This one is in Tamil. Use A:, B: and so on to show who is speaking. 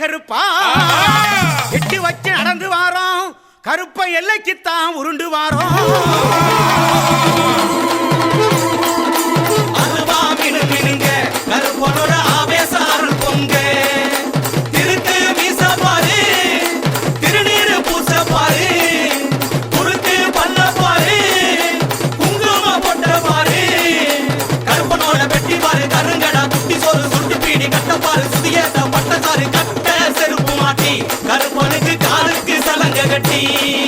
A: கருப்பா எட்டு வச்சு நடந்து வாரோம். கருப்பை எல்லைக்கு தான் உருண்டு வாரோம்.
B: கருப்பனோட ஆவேசாரம் பொங்க. திருட்டு மீச பாரு. திருநீர் பூச பாரு. குறுத்து பல்ல பாரு. குங்கும பொட்ட பாரு. கருப்பனோட வெட்டி பாரு. கருங்கடா குட்டி சோறு சுட்டு பீடி கட்ட பாரு. பட்டசாரு கட்டி